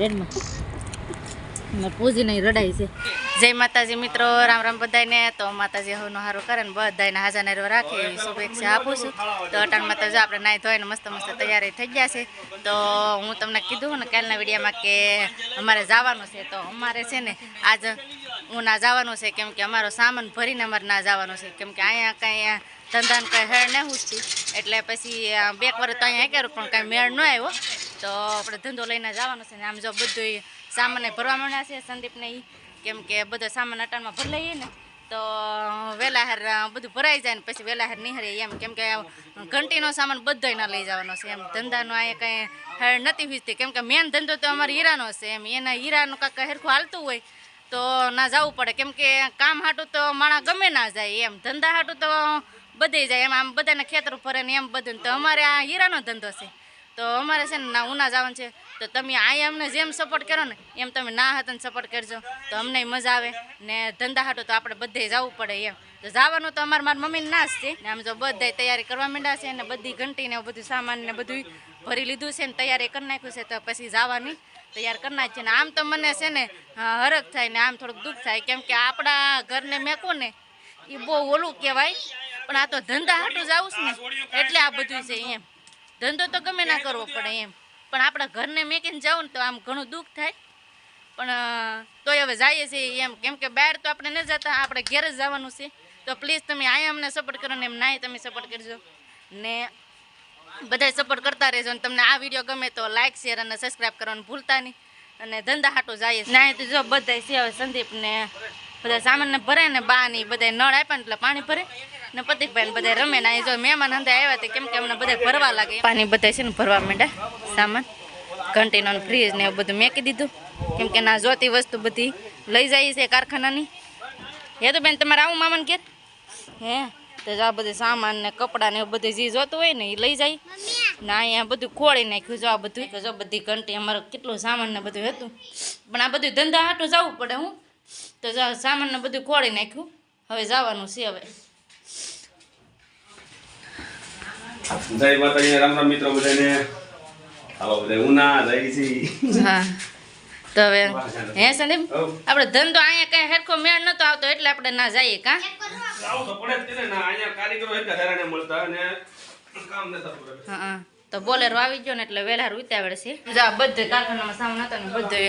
ટ્રેનમાં નહીં છે. જય માતાજી મિત્રો, રામ રામ બધાને તો માતાજી હવનું સારું કરે ને બધાને હાજર નરવા રાખે શુભેચ્છા આપું છું. તો અટાણ તો જો આપણે નાહી ધોઈને મસ્ત મસ્ત તૈયારી થઈ ગયા છે. તો હું તમને કીધું ને કાલના વિડીયામાં કે અમારે જવાનું છે. તો અમારે છે ને આજ હું ના જવાનું છે, કેમ કે અમારો સામાન ભરીને અમારે ના જવાનું છે. કેમ કે અહીંયા કાંઈ ધંધાને કંઈ હેળ ન ઉઠતી એટલે પછી બે એક વર્ષ તો અહીંયા કર્યું પણ કાંઈ મેળ ન આવ્યો. તો આપણે ધંધો લઈને જવાનો છે ને આમ જો બધું સામાન ભરવા માંડ્યા છે સંદીપને એ કેમ કે બધો સામાન અટાણમાં ભરી લઈએ ને, તો વેલાહાર બધું ભરાઈ જાય ને પછી વેલાહાર નિહરીએ એમ. કેમ કે ઘંટીનો સામાન બધોય ના લઈ જવાનો છે એમ. ધંધાનો આ કંઈ હેર નથી વીજતી. કેમ કે મેન ધંધો તો અમારે હીરાનો છે એમ. એના હીરાનું કાંક હેરખું હાલતું હોય, તો ના જવું પડે. કેમ કે કામ હાટું તો માણસ ગમે ના જાય એમ. ધંધા હાટું તો બધે જાય એમ. આમ બધાને ખેતર ફરે ને એમ બધું તો અમારે આ હીરાનો ધંધો છે. તો અમારે છે ને ના, ઉના જવાનું છે. તો તમે અહીંયા અમને જેમ સપોર્ટ કરો ને, એમ તમે ના હતા ને સપોર્ટ કરજો. તો અમને મજા આવે. ને ધંધા હાટો તો આપણે બધે જવું પડે એમ. તો જવાનું તો અમારે મારી મમ્મીને ના જ છે. ને આમ જો બધાય તૈયારી કરવા માંડ્યા છે ને બધી ઘંટી ને બધું સામાન ને બધું ભરી લીધું છે ને તૈયારી કરી નાખ્યું છે તો પછી જવાની તૈયાર કરી નાખ છે ને આમ તો મને છે ને હરખ થાય ને આમ થોડુંક દુઃખ થાય. કેમ કે આપણા ઘરને મેકો ને એ બહુ ઓલું કહેવાય. પણ આ તો ધંધા હાટું જ આવું છે ને, એટલે આ બધું છે એમ. ધંધો તો ગમે ના કરવો પડે એમ. પણ આપણા ઘરને મેકીને જાઉં ને તો આમ ઘણું દુઃખ થાય. પણ તોય હવે જઈએ છીએ એમ. કેમ કે બહાર તો આપણે ન જતા, આપણે ઘેર જ જવાનું છે. તો પ્લીઝ તમે અહીંયા અમને સપોર્ટ કરો ને એમ નાય તમે સપોર્ટ કરજો. ને બધાય સપોર્ટ કરતા રહેજો અને તમને આ વીડિયો ગમે તો લાઇક શેર અને સબસ્ક્રાઈબ કરવાનું ભૂલતા નહીં. અને ધંધા હાટો જાય નાય તો જો બધાય છે, હવે સંદીપ ને બધા સામાનને ભરે ને બા ની બધા નળ આપ્યા ને એટલે પાણી ભરે. ને પતિકભાઈ બધા રમે ને જો મહેમાન હંધા આવ્યા કેમ કે અમને બધા ભરવા લાગે. પાણી બધા છે ને ભરવા માંડ્યા સામાન કન્ટેનર ફ્રીજ ને એવું બધું મેકી દીધું. કેમ કે ના જોતી વસ્તુ બધી લઈ જાય છે કારખાનાની. હે તો બેન, તમારે આવું મામાને કે? હે, તો આ બધું સામાન ને કપડાં ને એવું બધું જે જોતું હોય ને એ લઈ જાય. ના અહીંયા બધું ખોળી નાખ્યું જો આ બધું. તો જો બધી ઘંટી અમારે કેટલું સામાન ને બધું હતું. પણ આ બધું ધંધા હાટું જવું પડે હું. તો સામાન ને બધું ખોળી નાખ્યું. હવે જવાનું છે હવે. જય માતાજી રામ રામ મિત્રો બધાને. આવો બધા ઉના છે હા. તો હવે હે સંદીપ. આપણે તો અહીંયા કઈ હેરખો મેળ નતો આવતો એટલે આપણે ના જઈએ કા? આવું તો પડે જ ને અહીંયા કારીગરો એટલા હેરાને મળતા અને કામ નતા પૂરા હા. તો બોલેરો આવી ગયો ને એટલે વેલાર ઉતાવળ છે. જા, બધે કારખાનામાં સામાન હતો ને બધે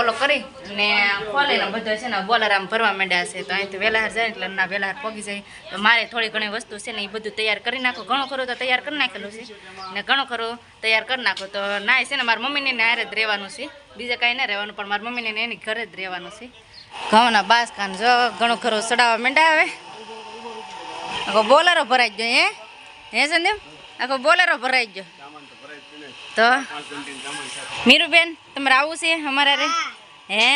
ઓલો કરી ને ખોલે ને બધો છે ને બોલર આમ ભરવા માંડ્યા છે. તો અહીંથી વેલાર જાય એટલે ના વેલાર પગી જાય. તો મારે થોડી ઘણી વસ્તુ છે ને એ બધું તૈયાર કરી નાખો. ઘણો ખરું તો તૈયાર કરી નાખેલું છે. ને ઘણો ખરું તૈયાર કરી નાખો. તો ના છે ને મારી મમ્મીને ને હારે જ રહેવાનું છે. બીજે કાંઈ ના રહેવાનું, પણ મારી મમ્મીને એની ઘરે જ રહેવાનું છે. ઘઉંના બાસકાન જો ઘણો ખરો ચડાવવા માંડ્યા આવે. બોલેરો ભરાઈ ગયો હે. હે સંદીપ આખો બોલેરો ભરાઈ ગયો. તો? મીરુબેન, તમારે આવું છે અમારા રે? હે?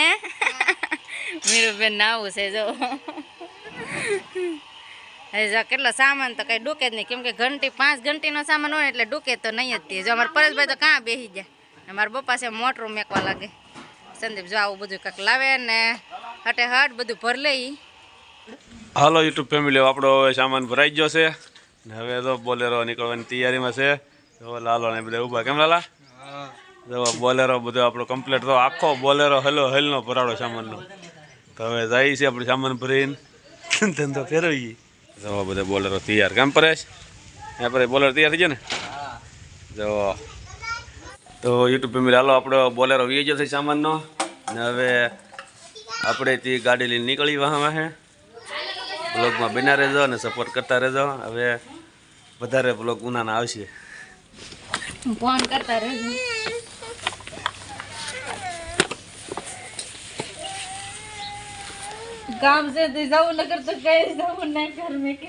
મીરુબેન ના આવું છે, જો. કેટલો સામાન તો કઈ ડૂકે જ નહીં. કેમ કે ઘંટી, પાંચ ઘંટીનો સામાન હોય એટલે ડૂકે તો નહીં જ તે. જો અમારા પરેશભાઈ તો કાં બેસી જાય અમારા પપ્પા છે મોટરું મેકવા લાગે. સંદીપ જો આવું બધું કંઈક લાવે ને હટે હટ બધું ભર લે હાલો યુટ્યુબ ફેમિલી આપણો સામાન ભરાઈ ગયો છે. હવે તો બોલેરો નીકળવાની તૈયારીમાં છે. જો લાલો ને બધા ઊભા. કેમ લાલા? જો બોલેરો બધો આપણો કમ્પ્લીટ તો આખો બોલેરો હલો હલનો ભરાડો સામાનનો. તો હવે જાય છે આપણે સામાન ભરીને. ધંધો ફેરવીએ. જો બધા બોલેરો તૈયાર. કેમ પરેશ? ત્યાં પરે બોલેરો તૈયાર થઈ ગયો ને? જો. તો યુટ્યુબ ફેમિલી હાલો, આપણો બોલેરો વી ગયો સામાનનો. ને હવે આપણે તે ગાડી લઈને નીકળી વાહ હે બ્લોગમાં બન્યા રહેજો અને સપોર્ટ કરતા રહેજો. હવે વધારે બ્લોગ ઉનાના આવશે. ફોન કરતા રહેજો. ગામ છે તે જવું નગર તો કઈ જવું ના ઘર મેં કે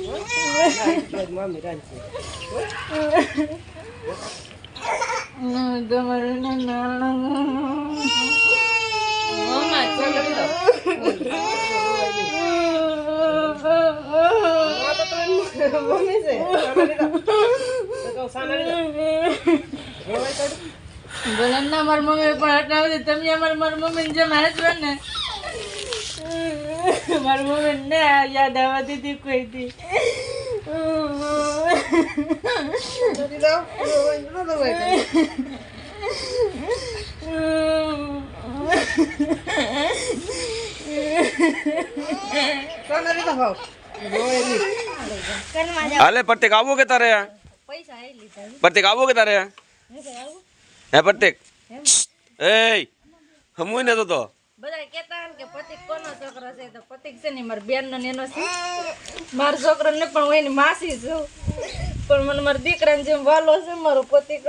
ભલે ના મારી મમ્મી પણ આટલા તમે અમારી મારી મમ્મીને મારે જ ને મારી મમ્મી ને યાદ આવવા દીધી કોઈ દી. હાલે પ્રત્યેક આવું કે તારે? પૈસા આવી લીધા પ્રત્યેક આવું કે તારે? હે પ્રત્યેક એ હમું ને તો તો. બધા કહેતા ને કે પતિક કોનો છોકરો છે તો પતિક છે ને મારા બેન નો ને એનો છે મારો છોકરો ને પણ હું એની માસી છું પણ મને મારા દીકરાને જેમ વાલો છે મારો પતિકમાં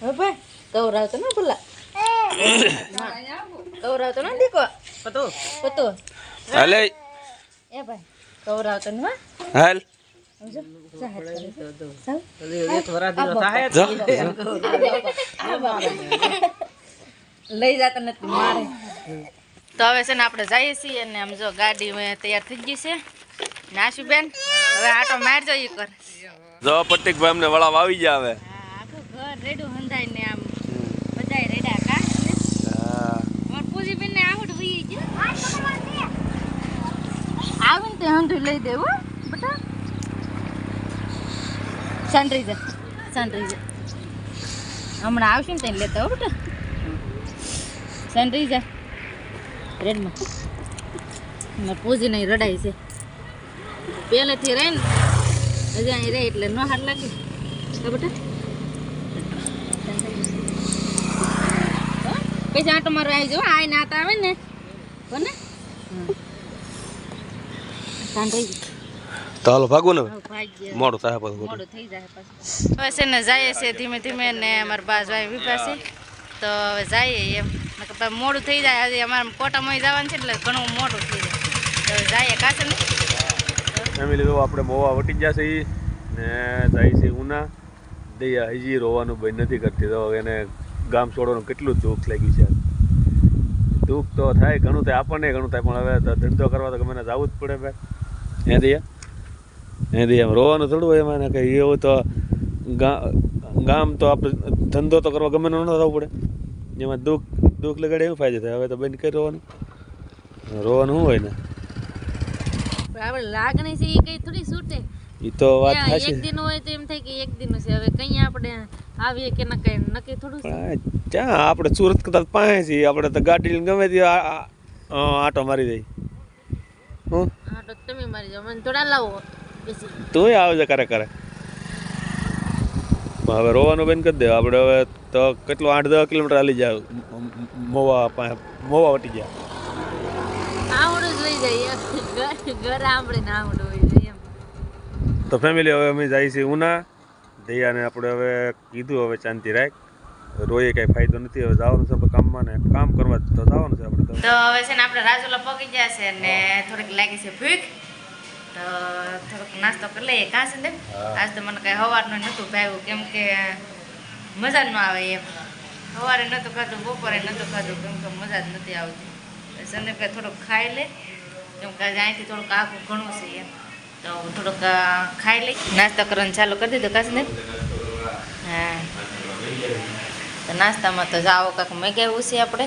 હવે ભાઈ કવરાવતો ને ભૂલા કવરાવતો ને દીકો પતો પતો હાલે એ ભાઈ કવરાવતો ને હા હાલ લઈ જતા નથી મારે. તો હવે છે ને આપણે જઈએ છીએ અને આમ જો ગાડી તૈયાર થઈ ગઈ છે. નાશુબેન હવે આટો મારજો ઈ કર. જો પ્રત્યેક ભાઈ અમને વળાવ આવી ગયા હવે. આખું ઘર રેડું હંધાય ને આમ. બધાય રેડા કા? હા. બેન પૂજીબેન ને આવડ વઈ ગયો. આવે ને તે હંધું લઈ દે હો સાંડરી જા હમણાં આવશે ને તેને લેતા હો જા રેડમાં. પૂજી નહીં રડાય છે. પહેલેથી રહે ને, હજી અહીં રહે એટલે ન હાર લાગે. તો બેટા? પછી આટો મારો આવી જાવ આ નાત આવે ને. કોને? સાંડરી તો હાલો ભાગવું ને. મોડું થાય પાછું. મોડું થઈ જાય પછી. હવે છે ને જઈએ છે ધીમે ધીમે ને અમારા બાજુ આવી વિભા તો હવે જઈએ એમ. મોડું થઈ જાય. હજી અમારે કોટામાં જવાનું છે એટલે ઘણું મોડું થઈ જાય. તો હવે જઈએ ને. ફેમિલી તો આપણે મોવા વટી ગયા છે ને જાય છે ઉના. દયા હજી રોવાનું બંધ નથી કરતી. તો એને ગામ છોડવાનું કેટલું દુઃખ લાગ્યું છે. દુઃખ તો થાય ઘણું થાય. આપણને ઘણું થાય. પણ હવે ધંધો કરવા તો ગમે જવું જ પડે ભાઈ. હે દયા? હે એમ રોવાનું થોડું હોય એમાં કે એવું તો ગામ તો આપણે ધંધો તો કરવા ગમે ન થવું પડે. એમાં દુઃખ દુઃખ લગાડે એવું ફાયદો થાય. હવે તો બંધ કરી રોવાનું. રોવાનું શું હોય ને? આપણે લાગણી છે એ કઈ થોડી છૂટે. એ તો વાત સાચી. એક દિન હોય તો એમ થાય કે એક દિન છે. હવે કઈ આપણે આવીએ કે ના કઈ નક્કી થોડું ચા ક્યાં આપણે સુરત કરતા પાસે છીએ. આપણે તો ગાડી લઈને ગમે તે આંટો મારી દઈ હું? આટો તમે મારી જાઓ. મને થોડા લાવો. તું આવજે કરે કરે. હવે રોવાનું બંધ કરી દે. આપણે હવે તો કેટલું આઠ દસ કિલોમીટર હાલી જાય મોવા મોવા વટી ગયા. છે તો ફેમિલી હવે અમે જઈએ છીએ ઉના. દૈયાને આપણે હવે કીધું હવે શાંતિ રાખ. રોઈએ કઈ ફાયદો નથી. હવે જવાનું છે કામમાં ને કામ કરવા તો જવાનું છે આપણે તો. તો હવે છે ને આપણે રાજુલા પગી ગયા છે ને થોડીક લાગી છે ભૂખ. તો થોડોક નાસ્તો કરી લઈએ કાં છે ને? આજ તો મને કાંઈ સવારનું નહોતું ભાવ્યું કેમ કે મજા ન આવે એમ. સવારે નહોતું ખાધું બપોરે નહોતું ખાધું કેમ કે મજા જ નથી આવતી. સંદીપ કાંઈ થોડુંક ખાઈ લે. કેમ કે અહીંથી થોડુંક આખું ઘણું છે એમ. તો થોડુંક ખાઈ લઈ. નાસ્તો કરવાનું ચાલુ કરી દીધું કાં ને? હા. તો નાસ્તામાં તો જાઓ કાંક મેગાવ્યું છે આપણે.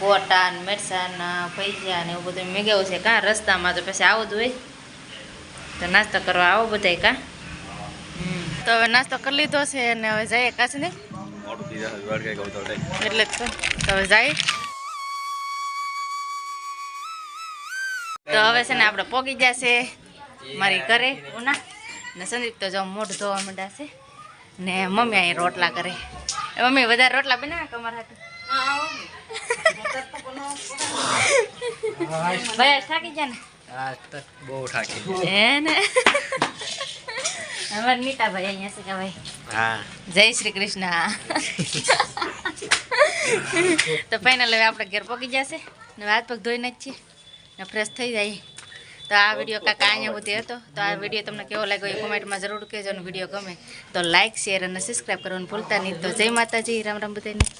ગોટા ને મરચાં ને ભજીયા ને એવું બધું મેગાવ્યું છે. કાં રસ્તામાં તો પછી આવું જ હોય. તો નાસ્તો કરવા આવો બધાય કા? તો હવે નાસ્તો કરી લીધો છે અને હવે જઈએ કાશ ને એટલે જ તો. હવે જાય. તો હવે છે ને આપણે પોગી જશે મારી ઘરે. ઉના. ને સંદીપ તો જો મોઢ ધોવા માંડ્યા છે. ને મમ્મી અહીં રોટલા કરે. એ મમ્મી વધારે રોટલા બનાવે કે અમારા હાટુ? ભાઈ થાકી ગયા ને? બહુ ઠાકી હે ને? અમારા નીતાભાઈ અહીંયા છે કે ભાઈ? હા. જય શ્રી કૃષ્ણ. તો ફાઇનલ હવે આપણે ઘેર પહોંચી જશે. ને હાથ પગ ધોઈ નાખીએ ને ફ્રેશ થઈ જાય. તો આ વીડિયો કાકા અહીંયા સુધી હતો. તો આ વીડિયો તમને કેવો લાગ્યો એ કોમેન્ટમાં જરૂર કહેજો અને વીડિયો ગમે તો લાઇક શેર અને સબસ્ક્રાઈબ કરવાનું ભૂલતા નહીં. તો જય માતાજી. રામ રામ બધાને.